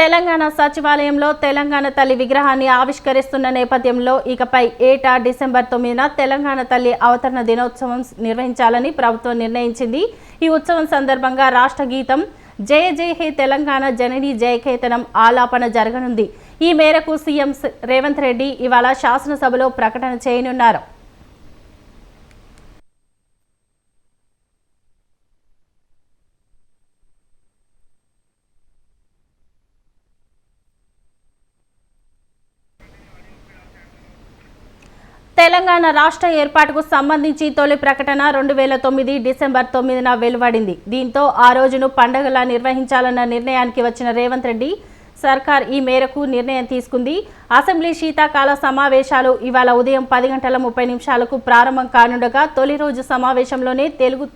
తెలంగాణ సచివాలయంలో తెలంగాణ తల్లి విగ్రహాన్ని ఆవిష్కరిస్తున్న నేపథ్యంలో ఇకపై ఏటా డిసెంబర్ తొమ్మిదిన తెలంగాణ తల్లి అవతరణ దినోత్సవం నిర్వహించాలని ప్రభుత్వం నిర్ణయించింది. ఈ ఉత్సవం సందర్భంగా రాష్ట్ర గీతం జయ జయ హే తెలంగాణ జనని జయకేతనం ఆలాపన జరగనుంది. ఈ మేరకు సీఎం రేవంత్ రెడ్డి ఇవాళ శాసనసభలో ప్రకటన చేయనున్నారు. తెలంగాణ రాష్ట్ర ఏర్పాటుకు సంబంధించి తొలి ప్రకటన రెండు వేల తొమ్మిది డిసెంబర్ తొమ్మిదిన వెలువడింది. దీంతో ఆ రోజును పండగలా నిర్వహించాలన్న నిర్ణయానికి వచ్చిన రేవంత్ రెడ్డి సర్కార్ ఈ మేరకు నిర్ణయం తీసుకుంది. అసెంబ్లీ శీతాకాల సమావేశాలు ఇవాళ ఉదయం పది గంటల ముప్పై నిమిషాలకు ప్రారంభం కానుండగా తొలి రోజు సమావేశంలోనే తెలుగు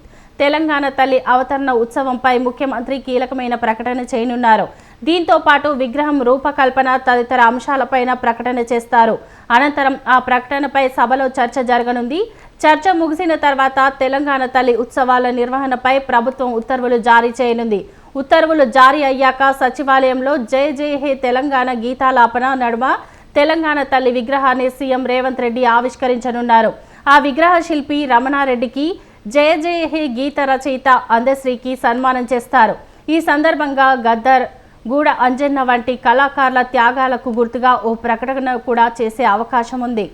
తెలంగాణ తల్లి అవతరణ ఉత్సవంపై ముఖ్యమంత్రి కీలకమైన ప్రకటన చేయనున్నారు. దీంతో పాటు విగ్రహం రూపకల్పన తదితర అంశాలపైన ప్రకటన చేస్తారు. అనంతరం ఆ ప్రకటనపై సభలో చర్చ జరగనుంది. చర్చ ముగిసిన తర్వాత తెలంగాణ తల్లి ఉత్సవాల నిర్వహణపై ప్రభుత్వం ఉత్తర్వులు జారీ చేయనుంది. ఉత్తర్వులు జారీ అయ్యాక సచివాలయంలో జయ జయ హే తెలంగాణ గీతాలాపన నడుమ తెలంగాణ తల్లి విగ్రహాన్ని సీఎం రేవంత్ రెడ్డి ఆవిష్కరించనున్నారు. ఆ విగ్రహ శిల్పి రమణారెడ్డికి జయ జయ హే గీత రచయిత అందశ్రీకి సన్మానం చేస్తారు. ఈ సందర్భంగా గద్దర్ గూడ అంజన్న వంటి కళాకారుల త్యాగాలకు గుర్తుగా ఓ ప్రకటన కూడా చేసే అవకాశం ఉంది